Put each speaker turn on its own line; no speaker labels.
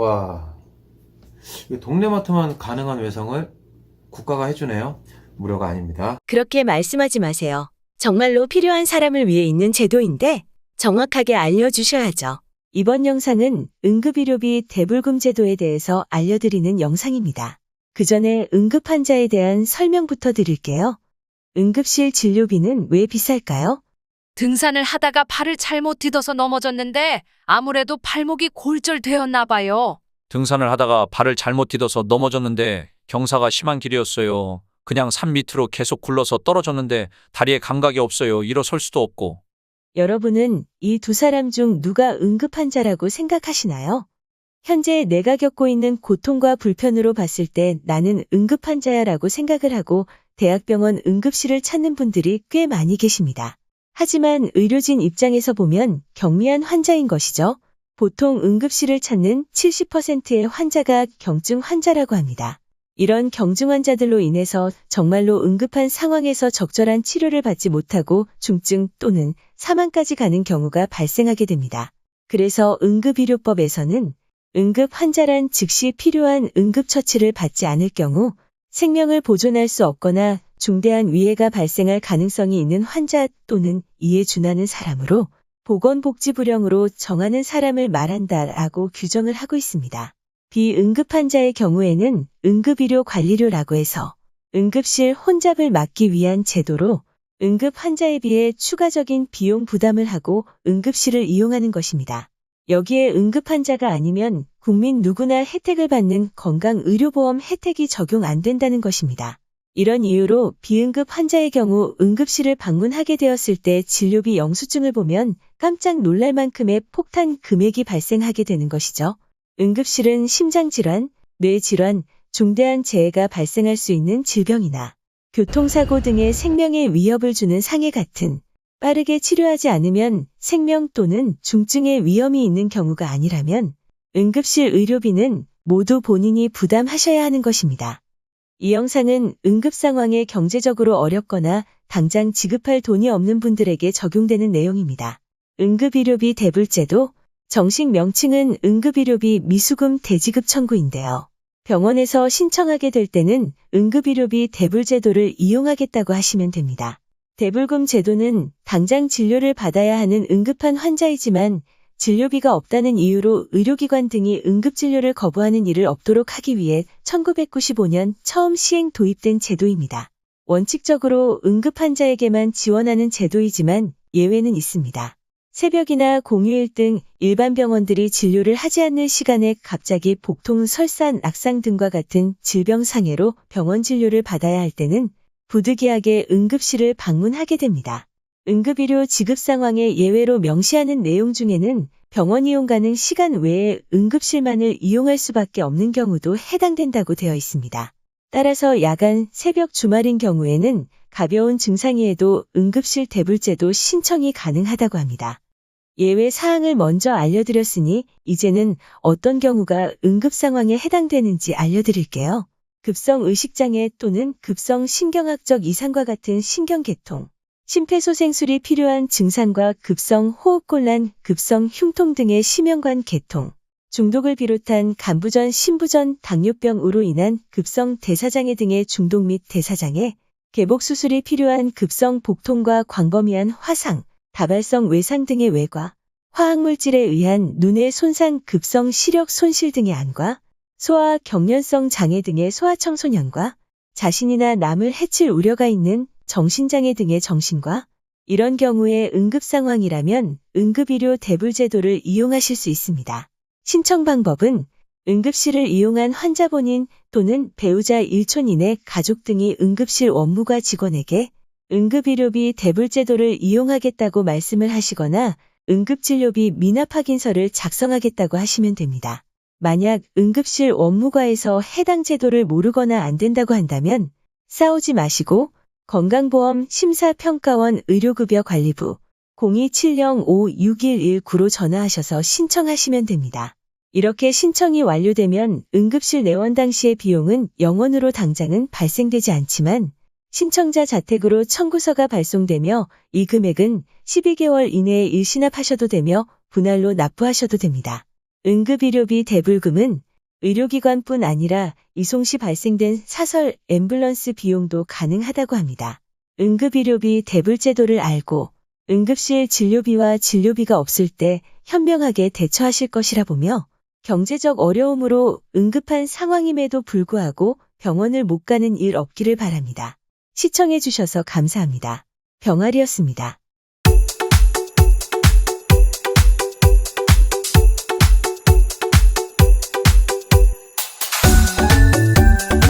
와, 이 동네마트만 가능한 외성을 국가가 해주네요. 무료가 아닙니다.
그렇게 말씀하지 마세요. 정말로 필요한 사람을 위해 있는 제도인데 정확하게 알려주셔야죠. 이번 영상은 응급의료비 대불금 제도에 대해서 알려드리는 영상입니다. 그 전에 응급 환자에 대한 설명부터 드릴게요. 응급실 진료비는 왜 비쌀까요?
등산을 하다가 팔을 잘못 디뎌서 넘어졌는데 아무래도 팔목이 골절되었나 봐요.
등산을 하다가 발을 잘못 디뎌서 넘어졌는데 경사가 심한 길이었어요. 그냥 산 밑으로 계속 굴러서 떨어졌는데 다리에 감각이 없어요. 일어설 수도 없고.
여러분은 이 두 사람 중 누가 응급 환자라고 생각하시나요? 현재 내가 겪고 있는 고통과 불편으로 봤을 때 나는 응급 환자야라고 생각을 하고 대학병원 응급실을 찾는 분들이 꽤 많이 계십니다. 하지만 의료진 입장에서 보면 경미한 환자인 것이죠. 보통 응급실을 찾는 70%의 환자가 경증 환자라고 합니다. 이런 경증 환자들로 인해서 정말로 응급한 상황에서 적절한 치료를 받지 못하고 중증 또는 사망까지 가는 경우가 발생하게 됩니다. 그래서 응급의료법에서는 응급 환자란 즉시 필요한 응급처치를 받지 않을 경우 생명을 보존할 수 없거나 중대한 위해가 발생할 가능성이 있는 환자 또는 이에 준하는 사람으로 보건복지부령으로 정하는 사람을 말한다라고 규정을 하고 있습니다. 비응급 환자의 경우에는 응급의료 관리료라고 해서 응급실 혼잡을 막기 위한 제도로 응급 환자에 비해 추가적인 비용 부담을 하고 응급실을 이용하는 것입니다. 여기에 응급 환자가 아니면 국민 누구나 혜택을 받는 건강의료보험 혜택이 적용 안 된다는 것입니다. 이런 이유로 비응급 환자의 경우 응급실을 방문하게 되었을 때 진료비 영수증을 보면 깜짝 놀랄 만큼의 폭탄 금액이 발생하게 되는 것이죠. 응급실은 심장질환, 뇌질환, 중대한 재해가 발생할 수 있는 질병이나 교통사고 등의 생명에 위협을 주는 상해 같은 빠르게 치료하지 않으면 생명 또는 중증의 위험이 있는 경우가 아니라면 응급실 의료비는 모두 본인이 부담하셔야 하는 것입니다. 이 영상은 응급 상황에 경제적으로 어렵거나 당장 지급할 돈이 없는 분들에게 적용되는 내용입니다. 응급의료비 대불제도 정식 명칭은 응급의료비 미수금 대지급 청구인데요. 병원에서 신청하게 될 때는 응급의료비 대불제도를 이용하겠다고 하시면 됩니다. 대불금 제도는 당장 진료를 받아야 하는 응급한 환자이지만 진료비가 없다는 이유로 의료기관 등이 응급진료를 거부하는 일을 없도록 하기 위해 1995년 처음 시행 도입된 제도입니다. 원칙적으로 응급환자에게만 지원하는 제도이지만 예외는 있습니다. 새벽이나 공휴일 등 일반 병원들이 진료를 하지 않는 시간에 갑자기 복통, 설산, 낙상 등과 같은 질병 상해로 병원 진료를 받아야 할 때는 부득이하게 응급실을 방문하게 됩니다. 응급의료 지급 상황에 예외로 명시하는 내용 중에는 병원 이용 가능 시간 외에 응급실만을 이용할 수밖에 없는 경우도 해당된다고 되어 있습니다. 따라서 야간, 새벽, 주말인 경우에는 가벼운 증상이에도 응급실 대불제도 신청이 가능하다고 합니다. 예외 사항을 먼저 알려드렸으니 이제는 어떤 경우가 응급 상황에 해당되는지 알려드릴게요. 급성 의식장애 또는 급성 신경학적 이상과 같은 신경계통, 심폐소생술이 필요한 증상과 급성 호흡곤란, 급성 흉통 등의 심혈관 계통, 중독을 비롯한 간부전, 신부전, 당뇨병으로 인한 급성 대사장애 등의 중독 및 대사장애, 개복 수술이 필요한 급성 복통과 광범위한 화상, 다발성 외상 등의 외과, 화학물질에 의한 눈의 손상, 급성 시력 손실 등의 안과, 소아 경련성 장애 등의 소아청소년과, 자신이나 남을 해칠 우려가 있는 정신장애 등의 정신과, 이런 경우에 응급 상황이라면 응급의료 대불 제도를 이용하실 수 있습니다. 신청 방법은 응급실을 이용한 환자 본인 또는 배우자 일촌인의 가족 등이 응급실 원무과 직원에게 응급의료비 대불 제도를 이용하겠다고 말씀을 하시거나 응급진료비 미납 확인서를 작성하겠다고 하시면 됩니다. 만약 응급실 원무과에서 해당 제도를 모르거나 안 된다고 한다면 싸우지 마시고 건강보험 심사평가원 의료급여관리부 0270561119로 전화하셔서 신청하시면 됩니다. 이렇게 신청이 완료되면 응급실 내원 당시의 비용은 영원으로 당장은 발생되지 않지만 신청자 자택으로 청구서가 발송되며 이 금액은 12개월 이내에 일시납하셔도 되며 분할로 납부하셔도 됩니다. 응급의료비 대불금은 의료기관뿐 아니라 이송 시 발생된 사설 앰뷸런스 비용도 가능하다고 합니다. 응급의료비 대불제도를 알고 응급실 진료비와 진료비가 없을 때 현명하게 대처하실 것이라 보며 경제적 어려움으로 응급한 상황임에도 불구하고 병원을 못 가는 일 없기를 바랍니다. 시청해주셔서 감사합니다. 병아리였습니다.